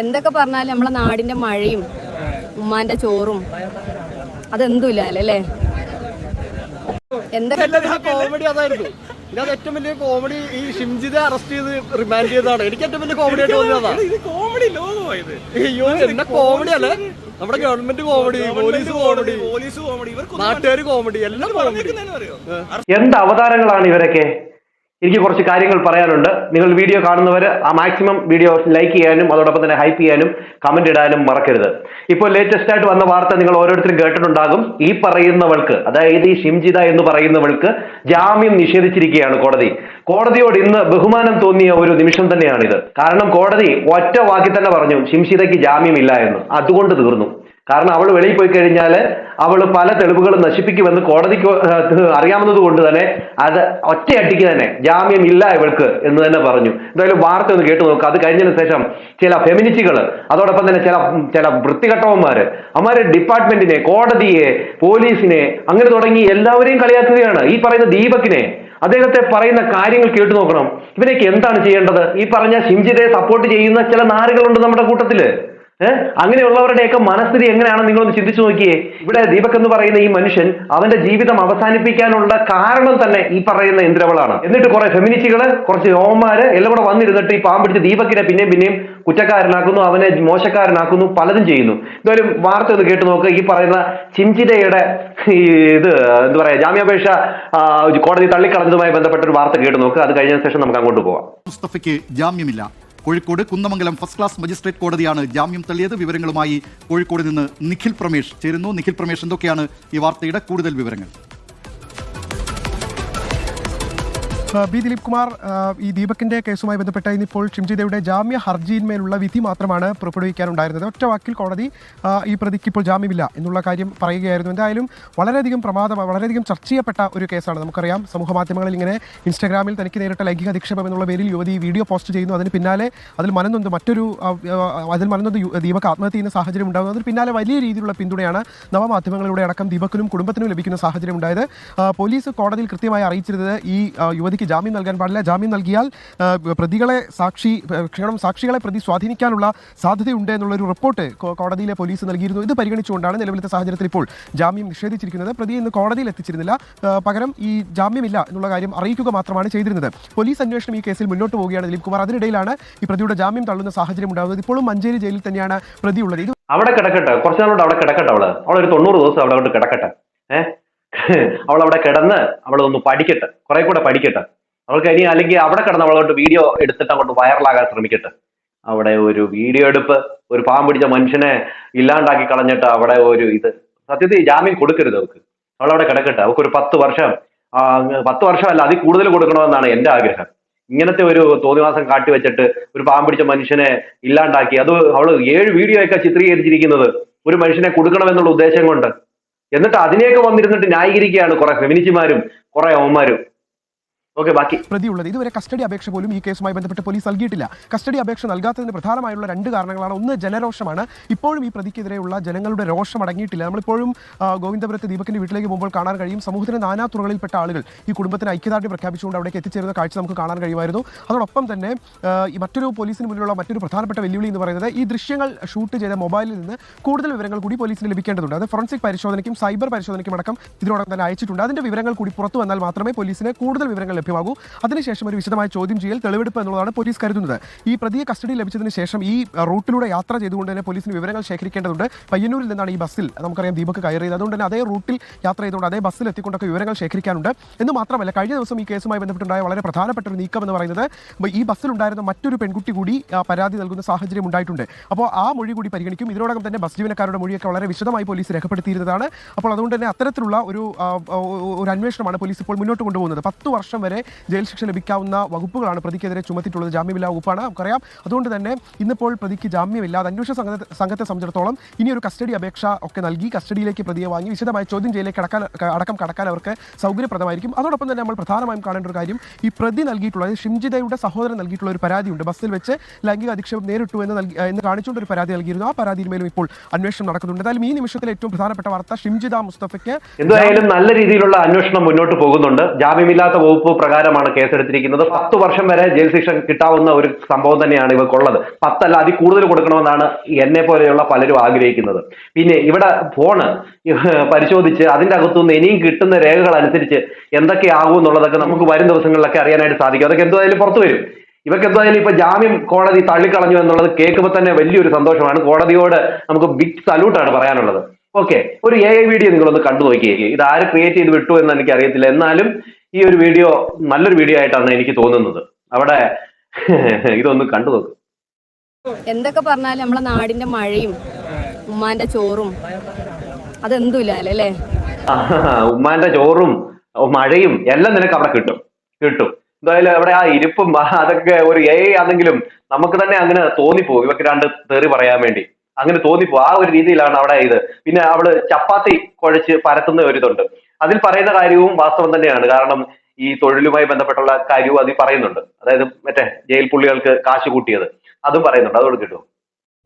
എന്തൊക്കെ പറഞ്ഞാലും നമ്മളെ നാടിന്റെ മഴയും ഉമ്മാന്റെ ചോറും അതെന്തുമില്ല അല്ലേ? എന്തൊക്കെ കോമഡി അതായിരുന്നു. ഇതിനകത്ത് ഏറ്റവും വലിയ കോമഡി ഈ ഷിംജിതെ അറസ്റ്റ് ചെയ്ത് റിമാൻഡ് ചെയ്തതാണ്. എനിക്ക് ഏറ്റവും വലിയ കോമഡി ആയിട്ട് കോമഡി അല്ലേ. നമ്മുടെ government comedy police comedy police comedy നാട്ടുകാർ കോമഡി എല്ലാം എന്ത് അവതാരങ്ങളാണ് ഇവരൊക്കെ? എനിക്ക് കുറച്ച് കാര്യങ്ങൾ പറയാനുണ്ട്. നിങ്ങൾ വീഡിയോ കാണുന്നവർ ആ മാക്സിമം വീഡിയോ ലൈക്ക് ചെയ്യാനും അതോടൊപ്പം തന്നെ ഹൈപ്പ് ചെയ്യാനും കമന്റ് ഇടാനും മറക്കരുത്. ഇപ്പോൾ ലേറ്റസ്റ്റ് ആയിട്ട് വന്ന വാർത്ത നിങ്ങൾ ഓരോരുത്തരും കേട്ടിട്ടുണ്ടാകും. ഈ പറയുന്നവൾക്ക് അതായത് ഈ ഷിംജിത എന്ന് പറയുന്നവൾക്ക് ജാമ്യം നിഷേധിച്ചിരിക്കുകയാണ് കോടതി. കോടതിയോട് ഇന്ന് ബഹുമാനം തോന്നിയ ഒരു നിമിഷം തന്നെയാണിത്. കാരണം കോടതി ഒറ്റ വാക്കിൽ തന്നെ പറഞ്ഞു ഷിംഷിതയ്ക്ക് ജാമ്യമില്ല എന്ന്. അതുകൊണ്ട് തീർന്നു. കാരണം അവൾ വെളിയിൽ പോയി കഴിഞ്ഞാൽ അവൾ പല തെളിവുകളും നശിപ്പിക്കുമെന്ന് കോടതിക്ക് അറിയാവുന്നത് കൊണ്ട് തന്നെ അത് ഒറ്റയടിക്ക് തന്നെ ജാമ്യം ഇല്ല ഇവൾക്ക് എന്ന് തന്നെ പറഞ്ഞു. എന്തായാലും വാർത്ത ഒന്ന് കേട്ടു നോക്കുക അത് കഴിഞ്ഞതിന് ശേഷം ചില ഫെമിനിസ്റ്റുകൾ അതോടൊപ്പം തന്നെ ചില ചില വൃത്തികെട്ടവന്മാര് അവന്മാരെ ഡിപ്പാർട്ട്മെന്റിനെ കോടതിയെ പോലീസിനെ അങ്ങനെ തുടങ്ങി എല്ലാവരെയും കളിയാക്കുകയാണ്. ഈ പറയുന്ന ദീപകിനെ അദ്ദേഹത്തെ പറയുന്ന കാര്യങ്ങൾ കേട്ടു നോക്കണം. ഇവരൊക്കെ എന്താണ് ചെയ്യേണ്ടത്? ഈ പറഞ്ഞ ഷിംജിതയെ സപ്പോർട്ട് ചെയ്യുന്ന ചില നാരുകളുണ്ട് നമ്മുടെ കൂട്ടത്തിൽ. അങ്ങനെയുള്ളവരുടെയൊക്കെ മനസ്ഥിതി എങ്ങനെയാണെന്ന് നിങ്ങളൊന്ന് ചിന്തിച്ചു നോക്കിയേ. ഇവിടെ ദീപക് എന്ന് പറയുന്ന ഈ മനുഷ്യൻ അവന്റെ ജീവിതം അവസാനിപ്പിക്കാനുള്ള കാരണം തന്നെ ഈ പറയുന്ന ഇന്ദ്രവളാണ്. എന്നിട്ട് കുറെ ഫെമിനിസ്റ്റുകൾ കുറച്ച് യോമാര് എല്ലാം കൂടെ വന്നിരുന്നിട്ട് ഈ പാമ്പിടിച്ച് ദീപക്കിനെ പിന്നെയും പിന്നെയും കുറ്റക്കാരനാക്കുന്നു അവനെ മോശക്കാരനാക്കുന്നു പലതും ചെയ്യുന്നു. എന്തായാലും വാർത്ത ഒന്ന് കേട്ട് നോക്കുക ഈ പറയുന്ന ചിഞ്ചിരയുടെ ഇത് എന്താ പറയാ ജാമ്യാപേക്ഷ കോടതി തള്ളിക്കളഞ്ഞതുമായി ബന്ധപ്പെട്ട ഒരു വാർത്ത കേട്ട് നോക്കുക അത് കഴിഞ്ഞ ശേഷം നമുക്ക് അങ്ങോട്ട് പോവാം. മുസ്തഫയ്ക്ക് ജാമ്യമില്ല. Kozhikode Kunnamangalam first class magistrate കോടതിയാണ് ജാമ്യം തള്ളിയത്. വിവരങ്ങളുമായി കോഴിക്കോട് നിന്ന് നിഖിൽ പ്രമേഷ് ചേരുന്നു. നിഖിൽ പ്രമേഷ് എന്തൊക്കെയാണ് ഈ വാർത്തയുടെ കൂടുതൽ വിവരങ്ങൾ? ബി ദിലീപ് കുമാർ ഈ ദീപകിന്റെ കേസുമായി ബന്ധപ്പെട്ട ഇന്നിപ്പോൾ ഷിംജിതയുടെ ജാമ്യ ഹർജിയിന്മേലുള്ള വിധി മാത്രമാണ് പുറപ്പെടുവിക്കാനുണ്ടായിരുന്നത്. ഒറ്റ വാക്കിൽ കോടതി ഈ പ്രതിക്ക് ഇപ്പോൾ ജാമ്യമില്ല എന്നുള്ള കാര്യം പറയുകയായിരുന്നു. എന്തായാലും വളരെയധികം പ്രമാദം വളരെയധികം ചർച്ച ചെയ്യപ്പെട്ട ഒരു കേസാണ്. നമുക്കറിയാം സമൂഹ മാധ്യമങ്ങളിൽ ഇങ്ങനെ ഇൻസ്റ്റാഗ്രാമിൽ തനിക്ക് നേരിട്ട ലൈംഗിക അധിക്ഷേപം എന്നുള്ള പേരിൽ യുവതി വീഡിയോ പോസ്റ്റ് ചെയ്യുന്നു. അതിന് പിന്നാലെ അതിൽ മനനൊന്ന് മറ്റൊരു അതിൽ മനനൊന്ന് യു- ദീപക് ആത്മഹത്യ ചെയ്യുന്ന സാഹചര്യം ഉണ്ടാകുന്നു. അതിന് പിന്നാലെ വലിയ രീതിയിലുള്ള പിന്തുണയാണ് നവമാധ്യമങ്ങളിലൂടെ അടക്കം ദീപക്കിനും കുടുംബത്തിനും ലഭിക്കുന്ന സാഹചര്യം ഉണ്ടായത്. പോലീസ് കോടതിയിൽ കൃത്യമായി അറിയിച്ചിരുന്നത് ഈ ആ, യുവതിക്ക് ജാമ്യം നൽകാൻ പാടില്ല. ജാമ്യം നൽകിയാൽ പ്രതികളെ സാക്ഷി ക്ഷണം സാക്ഷികളെ പ്രതി സ്വാധീനിക്കാനുള്ള സാധ്യതയുണ്ട് എന്നുള്ളൊരു റിപ്പോർട്ട് കോടതിയിലെ പോലീസ് നൽകിയിരുന്നു. ഇത് പരിഗണിച്ചുകൊണ്ടാണ് നിലവിലത്തെ സാഹചര്യത്തിൽ ഇപ്പോൾ ജാമ്യം നിഷേധിച്ചിരിക്കുന്നത്. പ്രതി ഇന്ന് കോടതിയിൽ എത്തിച്ചിരുന്നില്ല. പകരം ഈ ജാമ്യമില്ല എന്നുള്ള കാര്യം അറിയിക്കുക മാത്രമാണ് ചെയ്തിരുന്നത്. പോലീസ് അന്വേഷണം ഈ കേസിൽ മുന്നോട്ട് പോവുകയാണ്. ദിലീപ് കുമാർ അതിനിടയിലാണ് ഈ പ്രതിയുടെ ജാമ്യം തള്ളുന്ന സാഹചര്യം ഉണ്ടാകുന്നത് ഇപ്പോഴും മഞ്ചേരി ജയിലിൽ തന്നെയാണ് പ്രതിയുള്ളത് അവിടെ കിടക്കട്ടെ. കുറച്ച് നാളോട് അവിടെ കിടക്കട്ടെ അവൾ. അവളൊരു തൊണ്ണൂറ് ദിവസം അവിടെ കൊണ്ട് കിടക്കട്ടെ. ഏഹ് അവൾ അവിടെ കിടന്ന് അവൾ ഒന്ന് പഠിക്കട്ടെ. കുറെ കൂടെ പഠിക്കട്ടെ. അവൾക്ക് ഇനി അല്ലെങ്കിൽ അവിടെ കിടന്ന് അവളോട്ട് വീഡിയോ എടുത്തിട്ട് അങ്ങോട്ട് വൈറലാകാൻ ശ്രമിക്കട്ടെ. അവിടെ ഒരു വീഡിയോ എടുപ്പ് ഒരു പാമ്പ് പിടിച്ച മനുഷ്യനെ ഇല്ലാണ്ടാക്കി കളഞ്ഞിട്ട് അവിടെ ഒരു ഇത്. സത്യത്തിൽ ജാമ്യം കൊടുക്കരുത് അവൾക്ക്. അവളവിടെ കിടക്കട്ടെ. അവൾക്ക് ഒരു പത്ത് വർഷം പത്ത് വർഷമല്ല അതിൽ കൂടുതൽ കൊടുക്കണമെന്നാണ് എന്റെ ആഗ്രഹം. ഇങ്ങനത്തെ ഒരു തോന്നിവാസം കാട്ടിവെച്ചിട്ട് ഒരു പാമ്പ് പിടിച്ച മനുഷ്യനെ ഇല്ലാണ്ടാക്കി. അത് അവൾ ഏഴ് വീഡിയോ ഒക്കെ ചിത്രീകരിച്ചിരിക്കുന്നത് ഒരു മനുഷ്യനെ കൊടുക്കണമെന്നുള്ള ഉദ്ദേശം കൊണ്ട്. എന്നിട്ട് അതിനെയൊക്കെ വന്നിരുന്നിട്ട് ന്യായീകരിക്കുകയാണ് കുറെ ഫെമിനിസ്റ്റുമാരും കുറെ ബാക്കി ഇതുവരെ കസ്റ്റഡി അപേക്ഷ പോലും ഈ കേസുമായി ബന്ധപ്പെട്ട് പോലീസ് നൽകിയിട്ടില്ല. കസ്റ്റഡി അപേക്ഷ നൽകാത്തതിന് പ്രധാനമായുള്ള രണ്ട് കാരണങ്ങളാണ്. ഒന്ന് ജനരോഷമാണ്. ഇപ്പോഴും ഈ പ്രതിക്കെതിരെയുള്ള ജനങ്ങളുടെ രോഷം അടങ്ങിയിട്ടില്ല. നമ്മളിപ്പോഴും ഗോവിന്ദപുരത്തെ ദീപകിന്റെ വീട്ടിലേക്ക് പോകുമ്പോൾ കാണാൻ കഴിയും. സമൂഹത്തിന്റെ നാനാ തുറകളിൽപ്പെട്ട ആളുകൾ ഈ കുടുംബത്തിന് ഐക്യദാർഢ്യം പ്രഖ്യാപിച്ചുകൊണ്ട് അവിടേക്ക് എത്തിച്ചേരുന്ന കാഴ്ച നമുക്ക് കാണാൻ കഴിയുമായിരുന്നു. അതോടൊപ്പം തന്നെ ഈ മറ്റൊരു പോലീസിന് മുന്നിലുള്ള മറ്റൊരു പ്രധാനപ്പെട്ട വെല്ലുവിളി എന്ന് പറയുന്നത് ഈ ദൃശ്യങ്ങൾ ഷൂട്ട് ചെയ്ത മൊബൈലിൽ നിന്ന് കൂടുതൽ വിവരങ്ങൾ കൂടി പോലീസിന് ലഭിക്കേണ്ടതുണ്ട്. അത് ഫോറൻസിക് പരിശോധനയ്ക്കും സൈബർ പരിശോധനയ്ക്കും അടക്കം ഇതിനോടൊപ്പം തന്നെ അയച്ചിട്ടുണ്ട്. അതിന്റെ വിവരങ്ങൾ കൂടി പുറത്തു വന്നാൽ മാത്രമേ പോലീസിന് കൂടുതൽ വിവരങ്ങൾ ലഭ്യമാകൂ. അതിനുശേഷം ഒരു വിശദമായ ചോദ്യം ചെയ്യൽ തെളിവെടുപ്പ് എന്നുള്ളതാണ് പോലീസ് കരുതുന്നത്. ഈ പ്രതിയെ കസ്റ്റഡിയിൽ ലഭിച്ചതിന് ശേഷം ഈ റൂട്ടിലൂടെ യാത്ര ചെയ്തുകൊണ്ട് തന്നെ പോലീസിന് വിവരങ്ങൾ ശേഖരിക്കേണ്ടതുണ്ട്. പയ്യന്നൂരിൽ നിന്നാണ് ഈ ബസ്സിൽ നമുക്കറിയാം ദീപക് കയറിയത്. അതുകൊണ്ട് തന്നെ അതേ റൂട്ടിൽ യാത്ര ചെയ്തുകൊണ്ട് അതേ ബസ്സിൽ എത്തിക്കൊണ്ടൊക്കെ വിവരങ്ങൾ ശേഖരിക്കാനുണ്ട്. എന്ന് മാത്രമല്ല കഴിഞ്ഞ ദിവസം ഈ കേസുമായി ബന്ധപ്പെട്ടുണ്ടായ വളരെ പ്രധാനപ്പെട്ട ഒരു നീക്കം എന്ന് പറയുന്നത് ഈ ബസ്സിലുണ്ടായിരുന്ന മറ്റൊരു പെൺകുട്ടി കൂടി പരാതി നൽകുന്ന സാഹചര്യം ഉണ്ടായിട്ടുണ്ട്. അപ്പോൾ ആ മൊഴി കൂടി പരിഗണിക്കും. ഇതിനോടകം തന്നെ ബസ് ജീവനക്കാരുടെ മൊഴിയൊക്കെ വളരെ വിശദമായി പോലീസ് രേഖപ്പെടുത്തിയിരുന്നതാണ്. അപ്പോൾ അതുകൊണ്ട് തന്നെ അത്തരത്തിലുള്ള ഒരു ഒരു അന്വേഷണമാണ് പോലീസ് ഇപ്പോൾ മുന്നോട്ട് കൊണ്ടുപോകുന്നത്. പത്ത് വർഷം ജയിൽ ശിക്ഷ ലഭിക്കാവുന്ന വകുപ്പുകളാണ് പ്രതിക്കെതിരെ ചുമത്തിയിട്ടുള്ളത്. ജാമ്യമില്ലാ വകുപ്പാണ്. നമുക്കറിയാം. അതുകൊണ്ട് തന്നെ ഇന്നിപ്പോൾ പ്രതിക്ക് ജാമ്യമില്ലാതെ അന്വേഷണ സംഘത്തെ സംഘത്തെ സംബന്ധിച്ചിടത്തോളം ഇനി ഒരു കസ്റ്റഡി അപേക്ഷ ഒക്കെ നൽകി കസ്റ്റഡിയിലേക്ക് പ്രതിയെ വാങ്ങി വിശദമായ ചോദ്യം ചെയ്യലേക്ക് കടക്കാൻ അടക്കം കടക്കാൻ അവർക്ക് സൗകര്യപ്രദമായിരിക്കും. അതോടൊപ്പം തന്നെ നമ്മൾ പ്രധാനമായും കാണേണ്ട ഒരു കാര്യം ഈ പ്രതി നൽകിയിട്ടുള്ള ഷിംജിതയുടെ സഹോദരൻ നൽകിയിട്ടുള്ള ഒരു പരാതിയുണ്ട്. ബസ്സിൽ വെച്ച് ലൈംഗിക അധിക്ഷേപം നേരിട്ടു എന്ന് നൽകി എന്ന് കാണിച്ചുകൊണ്ട് ഒരു പരാതി നൽകിയിരുന്നു. ആ പരാതിയിന്മേലും ഇപ്പോൾ അന്വേഷണം നടക്കുന്നുണ്ട്. എന്തായാലും ഈ നിമിഷത്തിലെ ഏറ്റവും പ്രധാനപ്പെട്ട വാർത്ത ഷിംജിത മുസ്തഫയ്ക്ക് എന്തായാലും നല്ല രീതിയിലുള്ള അന്വേഷണം മുന്നോട്ട് പോകുന്നുണ്ട്. ജാമ്യമില്ലാത്ത വകുപ്പ് പ്രകാരമാണ് കേസെടുത്തിരിക്കുന്നത്. പത്ത് വർഷം വരെ ജയിൽ ശിക്ഷ കിട്ടാവുന്ന ഒരു സംഭവം തന്നെയാണ് ഇവർക്കുള്ളത് പത്തല്ല അതിൽ കൂടുതൽ കൊടുക്കണമെന്നാണ് എന്നെ പോലെയുള്ള പലരും ആഗ്രഹിക്കുന്നത്. പിന്നെ ഇവിടെ ഫോണ് പരിശോധിച്ച് അതിന്റെ അകത്തുനിന്ന് ഇനിയും കിട്ടുന്ന രേഖകൾ അനുസരിച്ച് എന്തൊക്കെ എന്തൊക്കെയാകും എന്നുള്ളതൊക്കെ നമുക്ക് വരും ദിവസങ്ങളിലൊക്കെ അറിയാനായിട്ട് സാധിക്കും. അതൊക്കെ എന്തായാലും പുറത്തു വരും. ഇവർക്ക് എന്തായാലും ഇപ്പൊ ജാമ്യം കോടതി തള്ളിക്കളഞ്ഞു എന്നുള്ളത് കേൾക്കുമ്പോൾ തന്നെ വലിയൊരു സന്തോഷമാണ്. കോടതിയോട് നമുക്ക് ബിഗ് സല്യൂട്ടാണ് പറയാനുള്ളത്. ഓക്കെ ഒരു എ ഐ വീഡിയോ നിങ്ങളൊന്ന് കണ്ടു നോക്കിയേക്ക് ഇത് ആര് ക്രിയേറ്റ് ചെയ്ത് വിട്ടു എന്ന് എനിക്ക് അറിയത്തില്ല എന്നാലും ഈ ഒരു വീഡിയോ നല്ലൊരു വീഡിയോ ആയിട്ടാണ് എനിക്ക് തോന്നുന്നത്. അവിടെ ഇതൊന്ന് കണ്ടു നോക്ക്. എന്തൊക്കെ പറഞ്ഞാലും നമ്മളെ നാടിന്റെ മഴയും ഉമ്മാന്റെ ചോറും അതെന്തുമില്ലേ ഉമ്മാന്റെ ചോറും മഴയും എല്ലാം നിനക്ക് അവിടെ കിട്ടും. കിട്ടും. എന്തായാലും അവിടെ ആ ഇരിപ്പും അതൊക്കെ ഒരു എ ആണെങ്കിലും നമുക്ക് തന്നെ അങ്ങനെ തോന്നിപ്പോകും. ഇവക്ക് രണ്ട് തെറി പറയാൻ വേണ്ടി. അങ്ങനെ തോന്നിപ്പോ ആ ഒരു രീതിയിലാണ് അവിടെ ഇത്. പിന്നെ അവൾ ചപ്പാത്തി കുഴച്ച് പരത്തുന്ന ഒരു ഇതുണ്ട്. അതിൽ പറയുന്ന കാര്യവും വാസ്തവം തന്നെയാണ്. കാരണം ഈ തൊഴിലുമായി ബന്ധപ്പെട്ടുള്ള കാര്യവും അതിൽ പറയുന്നുണ്ട്. അതായത് മറ്റേ ജയിൽ പുള്ളികൾക്ക് കാശ് കൂട്ടിയത്. അതും പറയുന്നുണ്ട്. അതോട് കിട്ടും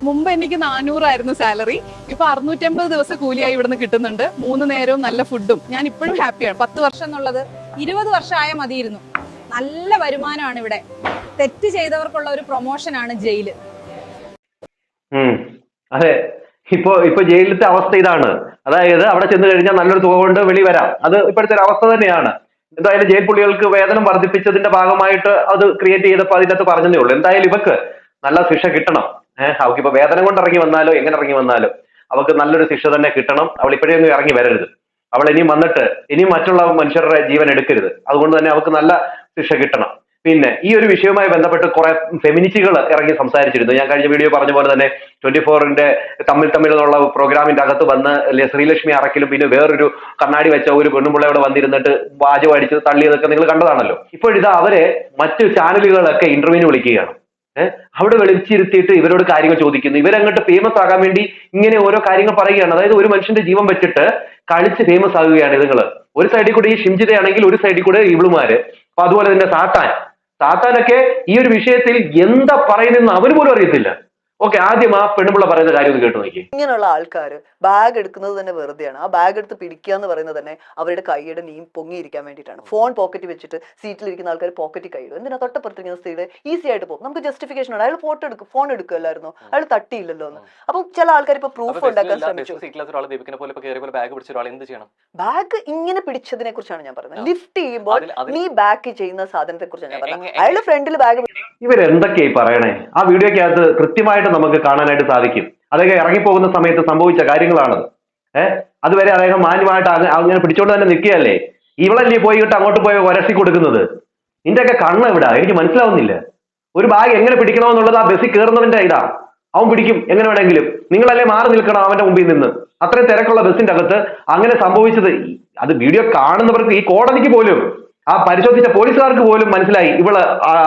മുമ്പ് എനിക്ക് നാനൂറായിരുന്നു സാലറി. ഇപ്പൊ അറുന്നൂറ്റമ്പത് ദിവസം കൂലിയായി ഇവിടുന്ന് കിട്ടുന്നുണ്ട്. മൂന്ന് നേരവും നല്ല ഫുഡും. ഞാൻ ഇപ്പോഴും ഹാപ്പിയാണ്. പത്ത് വർഷം എന്നുള്ളത് ഇരുപത് വർഷമായ മതിയിരുന്നു. നല്ല വരുമാനമാണ് ഇവിടെ. തെറ്റ് ചെയ്തവർക്കുള്ള ഒരു പ്രൊമോഷനാണ് ജയിൽ. അതെ. ഇപ്പൊ ഇപ്പൊ ജയിലിലത്തെ അവസ്ഥ ഇതാണ്. അതായത് അവിടെ ചെന്ന് കഴിഞ്ഞാൽ നല്ലൊരു തുക കൊണ്ട് വെളി വരാം. അത് ഇപ്പോഴത്തെ ഒരു അവസ്ഥ തന്നെയാണ്. എന്തായാലും ജയിൽ പുള്ളികൾക്ക് വേതനം വർദ്ധിപ്പിച്ചതിന്റെ ഭാഗമായിട്ട് അത് ക്രിയേറ്റ് ചെയ്തപ്പോൾ അതിനകത്ത് പറഞ്ഞതേ ഉള്ളൂ. എന്തായാലും ഇവക്ക് നല്ല ശിക്ഷ കിട്ടണം. ഏഹ് അവൾക്ക് ഇപ്പൊ വേതനം കൊണ്ട് ഇറങ്ങി വന്നാലോ എങ്ങനെ ഇറങ്ങി വന്നാലോ അവക്ക് നല്ലൊരു ശിക്ഷ തന്നെ കിട്ടണം. അവൾ ഇപ്പോഴേ ഒന്നും ഇറങ്ങി വരരുത്. അവൾ ഇനിയും വന്നിട്ട് ഇനിയും മറ്റുള്ള മനുഷ്യരുടെ ജീവൻ എടുക്കരുത്. അതുകൊണ്ട് തന്നെ അവൾക്ക് നല്ല ശിക്ഷ കിട്ടണം. പിന്നെ ഈ ഒരു വിഷയവുമായി ബന്ധപ്പെട്ട് കുറെ ഫെമിനിറ്റികൾ ഇറങ്ങി സംസാരിച്ചിരുന്നു. ഞാൻ കഴിഞ്ഞ വീഡിയോ പറഞ്ഞ പോലെ തന്നെ ട്വന്റി ഫോറിന്റെ തമ്മിൽ തമ്മിലുള്ള പ്രോഗ്രാമിന്റെ അകത്ത് വന്ന് ശ്രീലക്ഷ്മി അറക്കിലും പിന്നെ വേറൊരു കണ്ണാടി വെച്ച ഒരു പെണ്ണുമ്പിള്ള ഇവിടെ വന്നിരുന്നിട്ട് വാചകം അടിച്ച് തള്ളിയതൊക്കെ നിങ്ങൾ കണ്ടതാണല്ലോ. ഇപ്പോഴിതാ അവരെ മറ്റ് ചാനലുകളൊക്കെ ഇന്റർവ്യൂവിന് വിളിക്കുകയാണ്. ഏഹ് അവിടെ വിളിച്ചിരുത്തിയിട്ട് ഇവരോട് കാര്യങ്ങൾ ചോദിക്കുന്നു. ഇവരങ്ങോട്ട് ഫേമസ് ആകാൻ വേണ്ടി ഇങ്ങനെ ഓരോ കാര്യങ്ങൾ പറയുകയാണ്. അതായത് ഒരു മനുഷ്യന്റെ ജീവൻ വെച്ചിട്ട് കളിച്ച് ഫേമസ് ആകുകയാണ് ഇതുങ്ങൾ. ഒരു സൈഡിൽ കൂടെ ഈ ഷിംജിതയാണെങ്കിൽ ഒരു സൈഡിൽ കൂടെ ഇവളുമാര്. അപ്പൊ അതുപോലെ തന്നെ സാത്താൻ. സാത്താനൊക്കെ ഈ ഒരു വിഷയത്തിൽ എന്താ പറയുന്നതെന്ന് അവന് പോലും അറിയത്തില്ല. ഓക്കെ ആദ്യം ആ പെണ്ണുപിള്ള പറയുന്ന കാര്യം ഒന്ന് കേട്ടു നോക്കി ഇങ്ങനെയുള്ള ആൾക്കാർ ബാഗ് എടുക്കുന്നത് തന്നെ വെറുതെയാണ്. ആ ബാഗ് എടുത്ത് പിടിക്കുക എന്ന് പറയുന്നത് തന്നെ അവരുടെ കൈയുടെ നീം പൊങ്ങിയിരിക്കാൻ വേണ്ടിയിട്ടാണ്. ഫോൺ പോക്കറ്റ് വെച്ചിട്ട് സീറ്റിൽ ഇരിക്കുന്ന ആൾക്കാർ പോക്കറ്റ് കൈയിടും എന്തിനാ തൊട്ടപ്പുറത്തിരിക്കുന്ന സ്ത്രീയുടെ ഈസി ആയിട്ട് പോകും. നമുക്ക് ജസ്റ്റിഫിക്കേഷൻ ഉണ്ട്. അയാൾ ഫോട്ടോ എടുക്കും. ഫോൺ എടുക്കുമല്ലായിരുന്നു അയാൾ തട്ടിയില്ലല്ലോ എന്ന്. അപ്പൊ ചില ആൾക്കാർ ഇപ്പൊ പ്രൂഫ് ഉണ്ടാക്കാൻ ശ്രമിച്ചു. ബാഗ് പിടിച്ച ഒരാൾ എന്ത് ചെയ്യണം? ബാഗ് ഇങ്ങനെ പിടിച്ചതിനെ കുറിച്ചാണ് ഞാൻ പറയുന്നത്. ലിഫ്റ്റ് ചെയ്യുമ്പോൾ നീ ബാക്ക് ചെയ്യുന്ന സാധനത്തെ കുറിച്ചാണ് ഞാൻ പറയുന്നത്. അയാൾ ഫ്രണ്ടിൽ ബാഗ് ഇവരെന്തൊക്കെയായി പറയണേ? ആ വീഡിയോക്കകത്ത് കൃത്യമായിട്ട് നമുക്ക് കാണാനായിട്ട് സാധിക്കും. അദ്ദേഹം ഇറങ്ങിപ്പോകുന്ന സമയത്ത് സംഭവിച്ച കാര്യങ്ങളാണത്. ഏഹ് അതുവരെ അദ്ദേഹം മാന്യമായിട്ട് അങ്ങനെ പിടിച്ചോണ്ട് തന്നെ നിൽക്കുകയല്ലേ? ഇവളല്ലേ പോയിട്ട് അങ്ങോട്ട് പോയി ഒരസി കൊടുക്കുന്നത്? നിന്റെയൊക്കെ കണ്ണ് എവിടാ? എനിക്ക് മനസ്സിലാവുന്നില്ല. ഒരു ബാഗ് എങ്ങനെ പിടിക്കണമെന്നുള്ളത് ആ ബസ്സിൽ കയറുന്നവന്റെ ഇതാ. അവൻ പിടിക്കും. എങ്ങനെ വേണമെങ്കിലും. നിങ്ങളല്ലേ മാറി നിൽക്കണം അവന്റെ മുമ്പിൽ നിന്ന്. അത്രയും തിരക്കുള്ള ബസ്സിന്റെ അകത്ത് അങ്ങനെ സംഭവിച്ചത് അത് വീഡിയോ കാണുന്നവർക്ക് ഈ കോടതിക്ക് പോലും ആ പരിശോധിച്ച പോലീസുകാർക്ക് പോലും മനസ്സിലായി ഇവൾ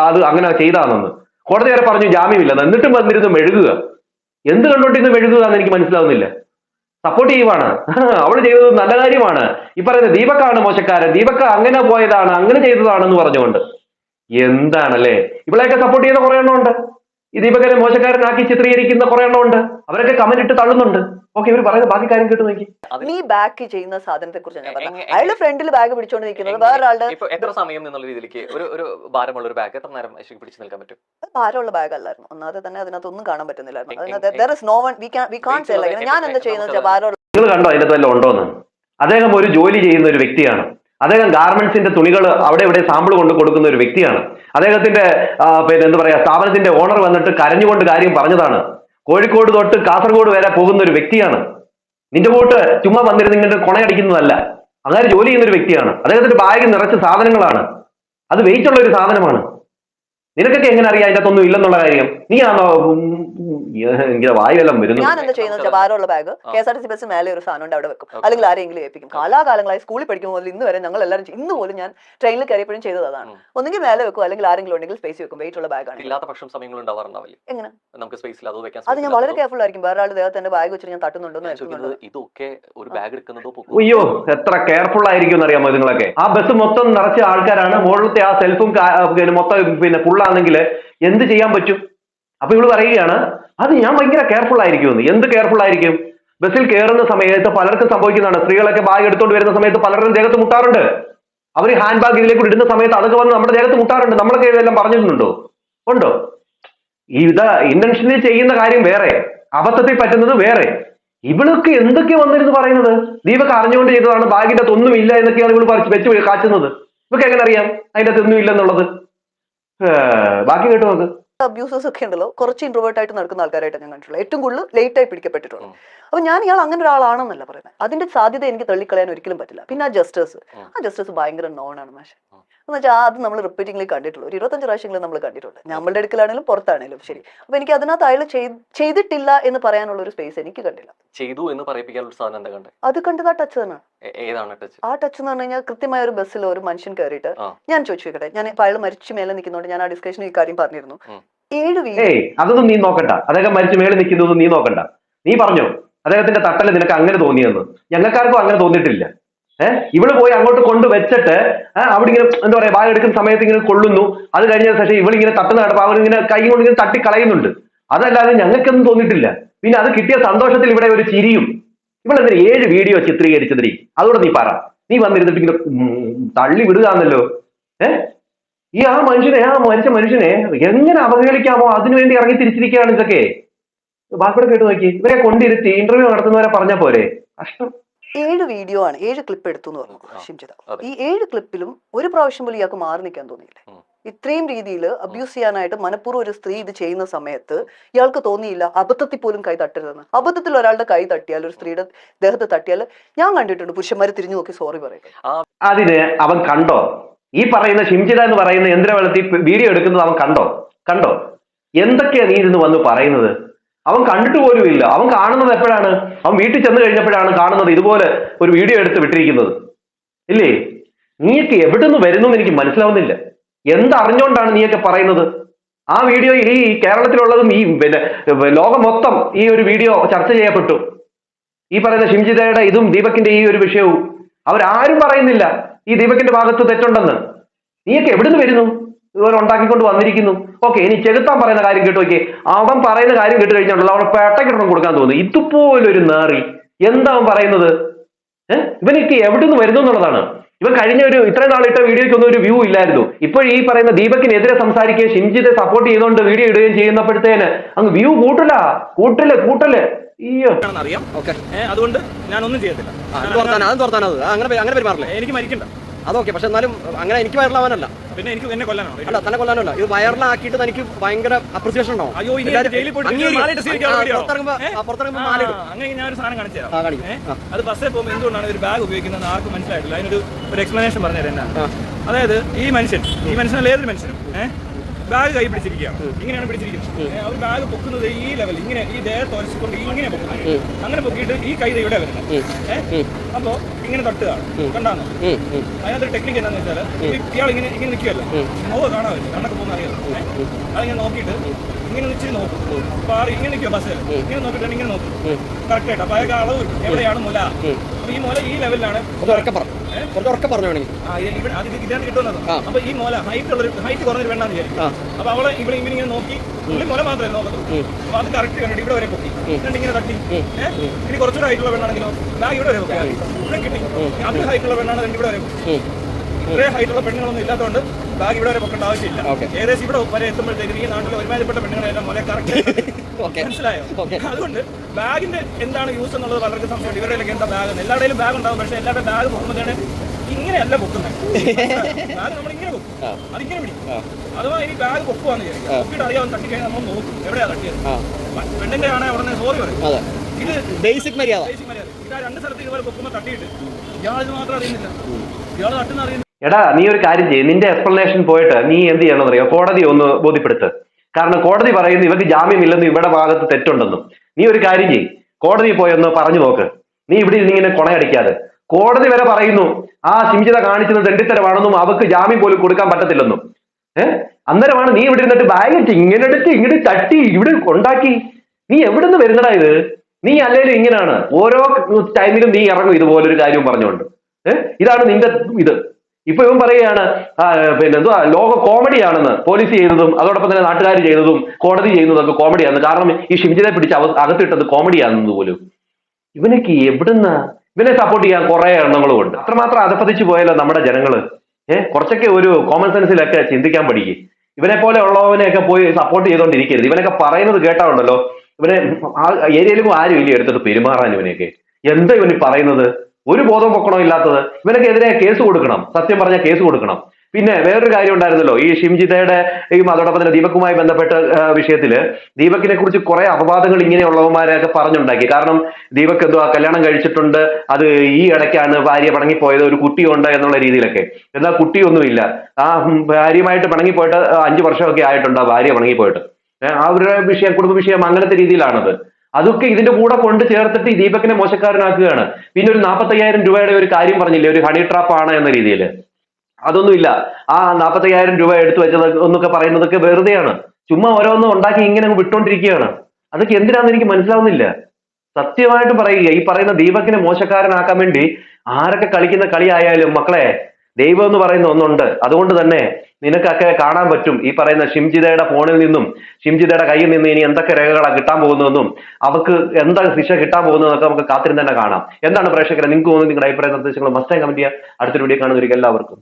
അത് അങ്ങനെ ചെയ്താണെന്ന്. കോടതി വരെ പറഞ്ഞു ജാമ്യമില്ലെന്ന് എന്നിട്ടും വന്നിരുന്ന് മെഴുകുക. എന്ത് കണ്ടോണ്ടിരുന്ന് മെഴുകുക എന്ന് എനിക്ക് മനസ്സിലാവുന്നില്ല. സപ്പോർട്ട് ചെയ്യുവാണ്. അവൾ ചെയ്തത് നല്ല കാര്യമാണ്. ഈ പറയുന്ന ദീപക്കാണ് മോശക്കാരൻ. ദീപക്ക അങ്ങനെ പോയതാണ് അങ്ങനെ ചെയ്തതാണെന്ന് പറഞ്ഞുകൊണ്ട്. എന്താണല്ലേ ഇവളെയൊക്കെ സപ്പോർട്ട് ചെയ്ത കുറെ എണ്ണം ഉണ്ട്. ദീപകനെ മോശക്കാരനാക്കി ചിത്രീകരിക്കുന്ന കുറെ എണ്ണം ഉണ്ട്. അവരൊക്കെ കമന്റ് ഇട്ട് തള്ളുന്നുണ്ട്. ഓക്കെ ഇവർ പറയുന്ന ബാക്കി കാര്യം കേട്ട് നോക്കി. നീ ബാക്ക് ചെയ്യുന്ന സാധനത്തെ കുറിച്ച് പറഞ്ഞത്. ഫ്രണ്ടിൽ ബാഗ് പിടിച്ചോണ്ട് നിൽക്കുന്നത് വേറൊരാളുടെ ഇപ്പൊ എത്ര സമയം എന്നുള്ള രീതിയിലേക്ക് ഒരു ഒരു ഭാരമുള്ള ഒരു ബാഗ് എത്ര നേരം ശരിക്കും പിടിച്ചു നിൽക്കാൻ പറ്റും? അത് ഭാരമുള്ള ബാഗ് അല്ലായിരുന്നു. ഒന്നാമത്തെ തന്നെ അതിനകത്ത് ഒന്നും കാണാൻ പറ്റുന്നില്ലായിരുന്നു. ഞാൻ എന്താ ചെയ്യുന്നത് ഭാരമുള്ള നിങ്ങൾ കണ്ടോ അതിനകത്ത് വല്ല ഉണ്ടോന്ന്? അദ്ദേഹം ഒരു ജോലി ചെയ്യുന്ന ഒരു വ്യക്തിയാണ്. അദ്ദേഹം ഗാർമെന്റ്സിന്റെ തുണികൾ അവിടെ ഇവിടെ സാമ്പിൾ കൊണ്ട് കൊടുക്കുന്ന ഒരു വ്യക്തിയാണ്. അദ്ദേഹത്തിന്റെ പിന്നെ എന്താ പറയാ സ്ഥാപനത്തിന്റെ ഓണർ വന്നിട്ട് കരഞ്ഞുകൊണ്ട് കാര്യം പറഞ്ഞതാണ്. കോഴിക്കോട് തൊട്ട് കാസർഗോഡ് വരെ പോകുന്ന ഒരു വ്യക്തിയാണ്. നിന്റെ കൂട്ട് ചുമ്മാ വന്നിരുന്ന് ഇങ്ങോട്ട് കൊണയടിക്കുന്നതല്ല. അങ്ങനെ ജോലി ചെയ്യുന്ന ഒരു വ്യക്തിയാണ്. അദ്ദേഹത്തിന്റെ ബാഗ് നിറച്ച സാധനങ്ങളാണ്. അത് വെയിറ്റ് ഉള്ള ഒരു സാധനമാണ്. നിനക്കൊക്കെ എങ്ങനെ അറിയാം? അതിന്റെ അകത്തൊന്നും ഇല്ലെന്നുള്ള കാര്യം. ഇങ്ങനെ എനിക്ക് വായുവെല്ലാം വരുന്നു ഞാൻ എന്താ ചെയ്യുന്നത് വെച്ചാൽ ഭാരമുള്ള bag. K S R T C bus മേലെ ഒരു സാധനം ഉണ്ട് അവിടെ വെക്കും. അല്ലെങ്കിൽ ആരെങ്കിലും ഏൽപ്പിക്കും. കാലാകാലങ്ങളായി സ്കൂളിൽ പഠിക്കുമ്പോൾ മുതൽ ഇന്ന് വരെ ഞങ്ങൾ എല്ലാവരും. ഇന്ന് പോലും ഞാൻ ട്രെയിനിൽ കയറിയപ്പോഴും ചെയ്തതാണ് അതാണ്. ഒന്നുകിൽ മേലെ വെക്കും അല്ലെങ്കിൽ ആരെങ്കിലും ഉണ്ടെങ്കിൽ സ്പേസ് വെക്കും. വെയിറ്റ് ഉള്ള ബാഗാണ് ഇല്ലാത്ത പക്ഷം സമയങ്ങൾ ഉണ്ടാവാറുണ്ടാവില്ല? എങ്ങനെ? നമുക്ക് സ്പേസ് ഇല്ലാതെ വെക്കാൻ അത് ഞാൻ വളരെ കെയർഫുൾ ആയിരിക്കും. വേറെ ആൾ ദേഹത്തിന്റെ ബാഗ് വെച്ചിട്ട് ഞാൻ തട്ടുന്നുണ്ടോ എന്ന് ഞാൻ ചോദിക്കുന്നത് ഇതൊക്കെ ഒരു ബാഗ് എടുക്കുന്നതോ? അയ്യോ എത്ര കെയർഫുൾ ആയിരിക്കും എന്നറിയാമോ നിങ്ങളൊക്കെ? ആ ബസ് മൊത്തം നിറച്ച ആൾക്കാരാണ്. മുകളിലത്തെ ആ സെൽഫും മൊത്തം പിന്നെ ഫുള്ളാണെങ്കിൽ എന്ത് ചെയ്യാൻ പറ്റും? അപ്പൊ ഇവൾ പറയുകയാണ് അത് ഞാൻ ഭയങ്കര കെയർഫുൾ ആയിരിക്കും എന്ന് എന്ത് കെയർഫുൾ ആയിരിക്കും? ബസ്സിൽ കയറുന്ന സമയത്ത് പലർക്കും സംഭവിക്കുന്നതാണ്. സ്ത്രീകളൊക്കെ ബാഗ് എടുത്തുകൊണ്ട് വരുന്ന സമയത്ത് പലരുടെയും ദേഹത്ത് മുട്ടാറുണ്ട്. അവർ ഹാൻഡ് ബാഗ് ഇതിലേക്ക് ഇടുന്ന സമയത്ത് അതൊക്കെ വന്ന് നമ്മുടെ ദേഹത്ത് മുട്ടാറുണ്ട്. നമ്മളൊക്കെ ഇതെല്ലാം പറഞ്ഞിട്ടുണ്ടോ? ഉണ്ടോ? ഈ ഇത് ഇന്റൻഷനിൽ ചെയ്യുന്ന കാര്യം വേറെ. അബദ്ധത്തിൽ പറ്റുന്നത് വേറെ. ഇവളൊക്കെ എന്തൊക്കെ വന്നിരുന്ന് പറയുന്നത്? ദീപക്ക് അറിഞ്ഞുകൊണ്ട് ചെയ്തതാണ്. ബാഗിന്റെ അകത്തൊന്നും ഇല്ല എന്നൊക്കെയാണ് ഇവൾ വെച്ച് കാച്ചുന്നത് ഇവക്ക് എങ്ങനെ അറിയാം? അതിന്റെ അകത്ത് ഒന്നും ഇല്ലെന്നുള്ളത്. ബാക്കി കേട്ടു നോക്ക് അബ്യൂസേഴ്സ് ഒക്കെ ഉണ്ടല്ലോ കുറച്ച് ഇൻട്രോവേർട്ട് ആയിട്ട് നടക്കുന്ന ആൾക്കാരായിട്ട് ഞാൻ കണ്ടിട്ടുള്ളത്. ഏറ്റവും കൂടുതൽ ലേറ്റ് ആയി പിടിക്കപ്പെട്ടിട്ടുള്ളത്. അപ്പൊ ഞാൻ ഇയാൾ അങ്ങനെ ഒരാളാണെന്നല്ല പറയുന്നത് അതിന്റെ സാധ്യത എനിക്ക് തള്ളിക്കളയാൻ ഒരിക്കലും പറ്റില്ല. പിന്നെ ആ ജസ്റ്റിസ് ആ. ജസ്റ്റിസ് ഭയങ്കര നോൺ ആണ് മാഷെ. എന്ന് വെച്ചാൽ അത് നമ്മൾ റിപ്പീറ്റിംഗ്ലി കണ്ടിട്ടുള്ളൂ. ഒരു ഇരുപത്തഞ്ച് പ്രാവശ്യങ്ങൾ നമ്മൾ കണ്ടിട്ടുണ്ട് നമ്മളുടെ അടുക്കലാണെങ്കിലും പുറത്താണെങ്കിലും ശരി. അപ്പൊ എനിക്ക് അതിനകത്ത് അയാൾ ചെയ്തിട്ടില്ല എന്ന് പറയാനുള്ള ഒരു സ്പേസ് എനിക്ക് കണ്ടില്ല. ചെയ്തു എന്ന് പറയിപ്പിക്കാനുള്ള സാധനം എന്താ കണ്ടത് അത് കണ്ടത് ആ ടച്ച് തന്നെയാണ് ഏതാണ് ടച്ച് ആ ടച്ച് എന്ന് പറഞ്ഞു കഴിഞ്ഞാൽ കൃത്യമായ ഒരു ബസ്സിൽ ഒരു മനുഷ്യൻ കയറിയിട്ട് ഞാൻ ചോദിച്ചു ഞാൻ ഇപ്പൊ അയാൾ മരിച്ചു മേലെ നിൽക്കുന്നതുകൊണ്ട് ഞാൻ ആ ഡിസ്കഷൻ ഈ കാര്യം പറഞ്ഞിരുന്നു. ഏഴ് വീട് അതൊന്നും നീ നോക്കണ്ട. അതൊക്കെ മരിച്ചു മേലെ നിൽക്കുന്നതൊന്നും നീ നോക്കണ്ട. നീ പറഞ്ഞോ? അദ്ദേഹത്തിന്റെ തട്ടൽ നിനക്ക് അങ്ങനെ തോന്നിയെന്ന്. ഞങ്ങൾക്കാർക്കും അങ്ങനെ തോന്നിയിട്ടില്ല. ഏഹ് ഇവൾ പോയി അങ്ങോട്ട് കൊണ്ട് വെച്ചിട്ട് അവിടെ ഇങ്ങനെ എന്താ പറയാ ബാഗ് എടുക്കുന്ന സമയത്ത് ഇങ്ങനെ കൊള്ളുന്നു. അത് കഴിഞ്ഞ ശേഷം ഇവളിങ്ങനെ തട്ടുന്ന കണ്ടപ്പോ അവരിങ്ങനെ കൈ കൊണ്ട് ഇങ്ങനെ തട്ടി കളയുന്നുണ്ട്. അതല്ലാതെ ഞങ്ങൾക്കൊന്നും തോന്നിയിട്ടില്ല. പിന്നെ അത് കിട്ടിയ സന്തോഷത്തിൽ ഇവിടെ ഒരു ചിരിയും. ഇവളെന്തിന് ഏഴ് വീഡിയോ ചിത്രീകരിച്ചതിരി? അതുകൂടെ നീ പറ. നീ വന്നിരുന്നിട്ട് ഇങ്ങനെ തള്ളി വിടുകയാണല്ലോ ഏഹ് ഈ ആ മനുഷ്യനെ ആ മരിച്ച മനുഷ്യനെ എങ്ങനെ അവഹേളിക്കാമോ? അതിനുവേണ്ടി ഇറങ്ങി തിരിച്ചിരിക്കുകയാണ് ഇതൊക്കെ. ബാക്കിയുടെ കേട്ട് നോക്കി. ഇവരെ കൊണ്ടിരുത്തി ഇന്റർവ്യൂ നടത്തുന്നവരെ പറഞ്ഞ പോരെ. കഷ്ടം. ഏഴ് വീഡിയോ ആണ്. ഏഴ് ക്ലിപ്പ് എടുത്തു എന്ന് പറഞ്ഞു ഷിംജിത ഈ ഏഴ് ക്ലിപ്പിലും ഒരു പ്രാവശ്യം പോലും ഇയാൾക്ക് മാറി നിൽക്കാൻ തോന്നിയില്ല. ഇത്രയും രീതിയിൽ അബ്യൂസ് ചെയ്യാനായിട്ട് മനഃപൂർവം ഒരു സ്ത്രീ ഇത് ചെയ്യുന്ന സമയത്ത് ഇയാൾക്ക് തോന്നിയില്ല അബദ്ധത്തിൽ പോലും കൈ തട്ടരുതെന്ന്. അബദ്ധത്തിൽ ഒരാളുടെ കൈ തട്ടിയാൽ ഒരു സ്ത്രീയുടെ ദേഹത്ത് തട്ടിയാൽ ഞാൻ കണ്ടിട്ടുണ്ട് പുരുഷന്മാർ തിരിഞ്ഞു നോക്കി സോറി പറയും അതിന് അവൻ കണ്ടോ? ഈ പറയുന്ന ഷിംജിത എന്ന് പറയുന്ന യന്ത്രവളത്തിൽ വീഡിയോ എടുക്കുന്നത് അവൻ കണ്ടോ? കണ്ടോ? എന്തൊക്കെയാ നീ ഇരുന്ന് വന്ന് പറയുന്നത്? അവൻ കണ്ടിട്ട് പോലുമില്ല അവൻ കാണുന്നത് എപ്പോഴാണ്? അവൻ വീട്ടിൽ ചെന്ന് കഴിഞ്ഞപ്പോഴാണ് കാണുന്നത് ഇതുപോലെ ഒരു വീഡിയോ എടുത്ത് വിട്ടിരിക്കുന്നത്. ഇല്ലേ? നീയൊക്കെ എവിടെ നിന്ന് വരുന്നു എനിക്ക് മനസ്സിലാവുന്നില്ല. എന്തറിഞ്ഞോണ്ടാണ് നീയൊക്കെ പറയുന്നത്? ആ വീഡിയോ ഈ കേരളത്തിലുള്ളതും ഈ പിന്നെ ലോകം മൊത്തം ഈ ഒരു വീഡിയോ ചർച്ച ചെയ്യപ്പെട്ടു. ഈ പറയുന്ന ഷിംജിതയുടെ ഇതും ദീപക്കിന്റെ ഈ ഒരു വിഷയവും അവരാരും പറയുന്നില്ല ഈ ദീപക്കിന്റെ ഭാഗത്ത് തെറ്റുണ്ടെന്ന്. നീയൊക്കെ എവിടുന്ന് വരുന്നു? ഇതുപോലെ ഉണ്ടാക്കിക്കൊണ്ട് വന്നിരിക്കുന്നു. ഓക്കെ ഇനി ചെകുത്താൻ പറയുന്ന കാര്യം കേട്ടു നോക്കിയേ. അവൻ പറയുന്ന കാര്യം കേട്ട് കഴിഞ്ഞിട്ടുണ്ടല്ലോ. അവൻ പേട്ടക്കിടണം കൊടുക്കാൻ തോന്നുന്നു ഇതുപോലൊരു നേറി. എന്താ അവൻ പറയുന്നത്? ഏഹ് ഇവനൊക്കെ എവിടെ നിന്ന് വരുന്നു എന്നുള്ളതാണ്. ഇവൻ കഴിഞ്ഞ ഒരു ഇത്രയും നാളിട്ട വീഡിയോയ്ക്കൊന്നും ഒരു വ്യൂ ഇല്ലായിരുന്നു. ഇപ്പോൾ ഈ പറയുന്ന ദീപക്കിനെതിരെ സംസാരിക്കുകയും ഷിഞ്ചിതെ സപ്പോർട്ട് ചെയ്തുകൊണ്ട് വീഡിയോ ഇടുകയും ചെയ്യുന്നപ്പോഴത്തേന് അങ്ങ് വ്യൂ കൂട്ടില്ല കൂട്ടില്ല കൂട്ടൽ. അയ്യോ. ആണെന്ന് അറിയാം ഓക്കെ അതുകൊണ്ട് ഞാൻ ഒന്നും ചെയ്യത്തില്ല അങ്ങനെ അങ്ങനെ പെരുമാറില്ല എനിക്ക് മരിക്കണ്ട. അതൊക്കെ പക്ഷെ എന്നാലും അങ്ങനെ എനിക്ക് വൈറലാവാനല്ല. പിന്നെ എനിക്ക് എന്നെ കൊല്ലാനോ അല്ല തന്നെ കൊല്ലാനല്ല. ഇത് വൈറലാക്കിയിട്ട് തനിക്ക് ഭയങ്കര അപ്രിസിയേഷൻ ഉണ്ടോ അയ്യോ, ഇനി ജയിലിൽ പോയിട്ട് അംഗീകരിക്കും. മാലയിട്ട് സ്വീകരിക്കാൻ ആ, വേണ്ടിയോ? പുറത്തിറങ്ങുമ്പോ ഏ? ആ, പുറത്തിറങ്ങുമ്പോ ആ, മാലയിടും അങ്ങനെ ഞാൻ ഒരു സാധനം കാണിച്ചു തരാം. അത് ബസ്സിൽ പോകുമ്പോൾ എന്തുകൊണ്ടാണ് ഒരു ബാഗ് ഉപയോഗിക്കുന്നത് ആർക്കും മനസ്സിലായിട്ടില്ല. അതിനൊരു ഒരു എക്സ്പ്ലനേഷൻ പറഞ്ഞുതരാം എന്നാ അതായത് ഈ മനുഷ്യൻ ഈ മനുഷ്യനല്ല ഏതൊരു മനുഷ്യനും ഏഹ് ബാഗ് കൈ പിടിച്ചിരിക്കുകയാണ്. ഇങ്ങനെയാണ് പിടിച്ചിരിക്കുന്നത്. അവർ ബാഗ് പൊക്കുന്നത് ഈ ലെവൽ ഇങ്ങനെ ഈ ദേഹത്ത് ഒരച്ചുകൊണ്ട് ഇങ്ങനെ പൊക്കുന്നത്. അങ്ങനെ പൊക്കിയിട്ട് ഈ കൈ ഇവിടെ വരുന്നത്. ഏഹ് അപ്പോ ഇങ്ങനെ തട്ടുകയാണ്. കണ്ടാണോ? അതിനകത്തൊരു ടെക്നിക്ക് എന്താന്ന് വെച്ചാൽ ഇയാൾ ഇങ്ങനെ ഇങ്ങനെ നിൽക്കുകയല്ലോ? ഓ കാണാൻ പറ്റും. കണ്ണൊക്കെ പോകുന്ന അറിയാം? അതിങ്ങനെ നോക്കിയിട്ട് ഇങ്ങനെ വെച്ച് നോക്കും. അപ്പൊ ആറ് ഇങ്ങനെ നിൽക്കുക ബസ്സിൽ ഇങ്ങനെ നോക്കിയിട്ട് ഇങ്ങനെ നോക്കും. കറക്റ്റ് ആയിട്ട്. അപ്പൊ അയാൾക്ക് അളവ് എവിടെയാണ് മുല? അപ്പൊ ഈ മുല ഈ ലെവലിലാണ് കുറച്ച് ഉറക്കെ പറഞ്ഞു വേണമെങ്കിൽ ആ, ഇവിടെ അത് ഇത് ഇതിനകത്ത് കിട്ടുന്നത് അപ്പൊ ഈ മുല ഹൈറ്റ് ഉള്ള ഹൈറ്റ് കുറഞ്ഞൊരു പെണ്ണാന്ന് വിചാരിക്കും. അപ്പൊ അവളെ ഇവിടെ ഇവനെ ഇങ്ങനെ നോക്കി. പുള്ളി മുല മാത്രമേ നോക്കത്തുള്ളൂ. അപ്പൊ അത് കറക്റ്റ് കണ്ടിട്ട് ഇവിടെ വരെ പൊക്കി. എന്നിട്ട് ഇങ്ങനെ തട്ടി. ഏഹ് ഇനി കുറച്ചുകൂടെ ഹൈറ്റുള്ള പെണ്ണാണെങ്കിലോ ഞാൻ ഇവിടെ വരെ പൊക്കി. ഇവിടെ കിട്ടി അതിൽ ഹൈറ്റുള്ള പെണ്ണാണ് ഇവിടെ വരെ പൊക്കി. ഇത്രയും ഹൈറ്റുള്ള പെണ്ണുങ്ങളൊന്നും ഇല്ലാത്തതുകൊണ്ട് ബാഗ് ഇവിടെ വരെ പൊക്കേണ്ട ആവശ്യമില്ല. ഏകദേശം ഇവിടെ വരെ എത്തുമ്പോഴത്തേക്ക് ഈ നാട്ടിലെ ഒരുമാതിരിപ്പെട്ട പെണ്ണുങ്ങളെല്ലാം മുല കറക്റ്റ് മനസ്സിലായോ? അതുകൊണ്ട് ബാഗിന്റെ എന്താണ് യൂസ് എന്നുള്ളത് പലർക്കും സംശയമുണ്ട് ഇവരുടെ എന്താ ബാഗ് എല്ലാവരുടെയും ബാഗ് ഉണ്ടാവും. പക്ഷേ എല്ലാവരുടെ ബാഗ് പോകുമ്പോഴാണ് ഇങ്ങനെയല്ല പൊക്കുന്നത്. ബാഗ് നമ്മൾ ഇങ്ങനെ പൊക്കും അതിങ്ങനെ പിടിക്കും. അഥവാ ഇനി ബാഗ് പൊക്കുവാന്ന് വിചാരിക്കും പൊക്കിയിട്ട് അറിയാൻ തട്ടിക്കഴിഞ്ഞാൽ നമ്മൾ നോക്കും. എവിടെയാ തട്ടിയത്? പെണ്ണിന്റെ ആണെങ്കിൽ ഉടനെ സോറി പറയും. ഇത് ബേസിക് മര്യാദ. ബേസിക് മര്യാദ. ഇതാ രണ്ട് സ്ഥലത്ത് ഇതുപോലെ പൊക്കുമ്പോൾ തട്ടിയിട്ട്. ഇയാൾ ഇത് മാത്രം അറിയുന്നില്ല. ഇയാൾ തട്ടുന്ന അറിയുന്നില്ല. എടാ നീ ഒരു കാര്യം ചെയ്യ്. നിന്റെ എക്സ്പ്ലനേഷൻ പോയിട്ട് നീ എന്ത് ചെയ്യണമെന്ന് അറിയാം? കോടതി ഒന്ന് ബോധ്യപ്പെടുത്ത്. കാരണം കോടതി പറയുന്നു ഇവർക്ക് ജാമ്യമില്ലെന്ന് ഇവിടെ ഭാഗത്ത് തെറ്റുണ്ടെന്നും. നീ ഒരു കാര്യം ചെയ്യ്. കോടതി പോയി ഒന്ന് പറഞ്ഞു നോക്ക്. നീ ഇവിടെ ഇരുന്ന് ഇങ്ങനെ കൊണയടിക്കാതെ. കോടതി വരെ പറയുന്നു ആ സിംജിത കാണിച്ചത് തെണ്ടിത്തരമാണെന്നും അവർക്ക് ജാമ്യം പോലും കൊടുക്കാൻ പറ്റത്തില്ലെന്നും. ഏഹ് അന്നേരമാണ് നീ ഇവിടെ ഇരുന്നിട്ട് ബാഗ് ഇങ്ങനെ എടുത്ത് ഇങ്ങോട്ട് തട്ടി ഇവിടെ ഉണ്ടാക്കി നീ എവിടുന്ന് വരുന്നടാ ഇത്? നീ അല്ലേലും ഇങ്ങനെയാണ് ഓരോ ടൈമിലും നീ ഇറങ്ങും ഇതുപോലൊരു കാര്യം പറഞ്ഞുകൊണ്ട്. ഏഹ് ഇതാണ് നിന്റെ ഇത്. ഇപ്പൊ ഇവൻ പറയുകയാണ് പിന്നെ എന്തുവാ ലോക കോമഡിയാണെന്ന് പോലീസ് ചെയ്തതും അതോടൊപ്പം തന്നെ നാട്ടുകാർ ചെയ്തതും കോടതി ചെയ്യുന്നതൊക്കെ കോമഡിയാണ് കാരണം ഈ ഷിംജിനെ പിടിച്ച് അകത്തിട്ടത് കോമഡിയാണെന്ന് പോലും. ഇവനൊക്കെ എവിടുന്ന? ഇവനെ സപ്പോർട്ട് ചെയ്യാൻ കുറെ എണ്ണങ്ങളും ഉണ്ട് അത്രമാത്രം അധപ്പതിച്ചു പോയല്ലോ നമ്മുടെ ജനങ്ങൾ. ഏഹ് കുറച്ചൊക്കെ ഒരു കോമൺ സെൻസിലൊക്കെ ചിന്തിക്കാൻ പഠിക്കും. ഇവനെ പോലെ ഉള്ളവനെയൊക്കെ പോയി സപ്പോർട്ട് ചെയ്തുകൊണ്ടിരിക്കരുത് ഇവനൊക്കെ പറയുന്നത് കേട്ടാ ഇവനെ ഏരിയയിലും ആരും ഇല്ല എടുത്തിട്ട് പെരുമാറാൻ ഇവനെയൊക്കെ. എന്താ ഇവന് പറയുന്നത്? ഒരു ബോധം പൊക്കണോ ഇല്ലാത്തത്. ഇവനൊക്കെതിരെ കേസ് കൊടുക്കണം. സത്യം പറഞ്ഞ കേസ് കൊടുക്കണം. പിന്നെ വേറൊരു കാര്യം ഉണ്ടായിരുന്നല്ലോ. ഈ ഷിംജിതയുടെ ഈ അതോടൊപ്പം ദീപക്കുമായി ബന്ധപ്പെട്ട വിഷയത്തിൽ ദീപക്കിനെ കുറിച്ച് കുറെ അപവാദങ്ങൾ ഇങ്ങനെയുള്ളവന്മാരെയൊക്കെ പറഞ്ഞുണ്ടാക്കി. കാരണം ദീപക് എന്തോ കല്യാണം കഴിച്ചിട്ടുണ്ട്. അത് ഈ ഇടയ്ക്കാണ് ഭാര്യ പിണങ്ങിപ്പോയത് ഒരു കുട്ടിയുണ്ട് എന്നുള്ള രീതിയിലൊക്കെ. എന്നാൽ കുട്ടിയൊന്നുമില്ല. ആ ഭാര്യയുമായിട്ട് പിണങ്ങിപ്പോയിട്ട് അഞ്ചു വർഷമൊക്കെ ആയിട്ടുണ്ട് ആ ഭാര്യ ആ ഒരു വിഷയം കുടുംബ വിഷയം അങ്ങനത്തെ രീതിയിലാണത്. അതൊക്കെ ഇതിന്റെ കൂടെ കൊണ്ട് ചേർത്തിട്ട് ദീപകിനെ മോശക്കാരനാക്കുകയാണ്. പിന്നെ ഒരു നാൽപ്പത്തയ്യായിരം രൂപയുടെ ഒരു കാര്യം പറഞ്ഞില്ലേ? ഒരു ഹണി ട്രാപ്പ് ആണ് എന്ന രീതിയിൽ. അതൊന്നുമില്ല. ആ നാൽപ്പത്തയ്യായിരം രൂപ എടുത്തു വെച്ചത് എന്നൊക്കെ പറയുന്നതൊക്കെ വെറുതെയാണ്. ചുമ്മാ ഓരോന്നും ഉണ്ടാക്കി ഇങ്ങനെ അങ്ങ് വിട്ടോണ്ടിരിക്കുകയാണ്. അതൊക്കെ എന്തിനാന്ന് എനിക്ക് മനസ്സിലാവുന്നില്ല. സത്യമായിട്ട് പറയുക ഈ പറയുന്ന ദീപകിനെ മോശക്കാരനാക്കാൻ വേണ്ടി ആരൊക്കെ കളിക്കുന്ന കളിയായാലും മക്കളെ ദൈവം എന്ന് പറയുന്ന ഒന്നുണ്ട്. അതുകൊണ്ട് തന്നെ നിനക്കൊക്കെ കാണാൻ പറ്റും. ഈ പറയുന്ന ഷിംജിതയുടെ ഫോണിൽ നിന്നും ഷിംജിതയുടെ കയ്യിൽ നിന്ന് ഇനി എന്തൊക്കെ രേഖകളാണ് കിട്ടാൻ പോകുന്നതെന്നും അവർക്ക് എന്താ ശിക്ഷ കിട്ടാൻ പോകുന്നതെന്നൊക്കെ നമുക്ക് കാത്തിരുന്ന് തന്നെ കാണാം. എന്താണ് പ്രേക്ഷകരെ? നിങ്ങൾക്ക് തോന്നുന്നത് നിങ്ങളുടെ അഭിപ്രായ നിർദ്ദേശങ്ങൾ മസ്റ്റായി കമന്റ് ചെയ്യുക. അടുത്തൊരു വീഡിയോ കാണുന്നവർക്ക് എല്ലാവർക്കും.